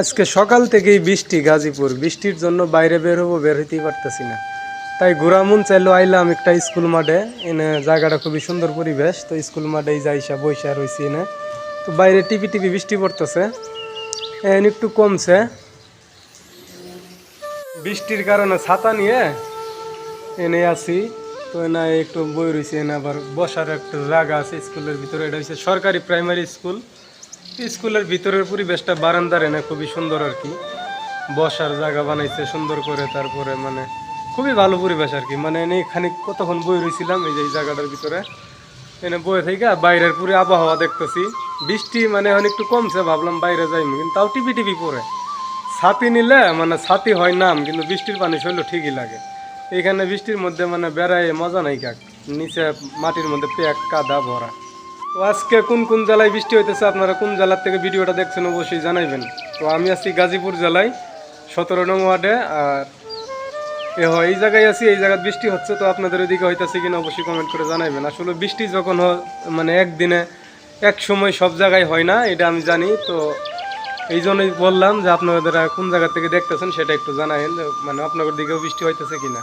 আজকে সকাল থেকেই বৃষ্টি, গাজীপুর। বৃষ্টির জন্য বাইরে বের হব, বের হইতেই পারতেছি না। তাই ঘোরামুন চাইলো, আইলাম একটা স্কুল মাঠে। এনে জায়গাটা খুবই সুন্দর পরিবেশ। তো স্কুল মাঠেই যাইসা বৈশা রয়েছি এনে। তো বাইরে টিপি টিপি বৃষ্টি পড়তেছে। এখন একটু কমছে। বৃষ্টির কারণে ছাতা নিয়ে এনে আসি তো এনে একটু বই রয়েছে এনে আবার বসার একটা জায়গা আছে স্কুলের ভিতরে। এটা হচ্ছে সরকারি প্রাইমারি স্কুল। স্কুলের ভিতরের পরিবেশটা বারান্দার এনে খুবই সুন্দর আর কি। বসার জায়গা বানাইছে, সুন্দর করে তারপরে মানে খুবই ভালো পরিবেশ আর কি। মানে এনে খানিক কতক্ষণ বই রয়েছিলাম এই যে এই জায়গাটার ভিতরে। এনে বয়ে থেকে বাইরের পুরো আবহাওয়া দেখতেছি। বৃষ্টি মানে এখন একটু কমছে, ভাবলাম বাইরে যাই কিন্তু তাও টিপি টিপি পরে ছাতি নিলে মানে ছাতি হয় নাম, কিন্তু বৃষ্টির পানি শৈল ঠিকই লাগে। এইখানে বৃষ্টির মধ্যে মানে বেড়ায় মজা নাই কাক। নিচে মাটির মধ্যে পেক কাদা, ভরা। তো আজকে কোন কোন জেলায় বৃষ্টি হইতেছে আপনারা কোন জেলার থেকে ভিডিওটা দেখছেন অবশ্যই জানাইবেন। তো আমি আছি গাজীপুর জেলায়, সতেরো নং ওয়ার্ডে, আর এ হয়, এই জায়গায় আছি, এই জায়গায় বৃষ্টি হচ্ছে, তো আপনাদের ওইদিকে হইতেছে কিনা অবশ্যই কমেন্ট করে জানাইবেন। আসলে বৃষ্টি যখন মানে একদিনে এক সময় সব জায়গায় হয় না, এটা আমি জানি, তো এই জন্যই বললাম যে আপনারা কোন জায়গা থেকে দেখতেছেন সেটা একটু জানাইন মানে আপনাদের দিকেও বৃষ্টি হইতেছে কিনা।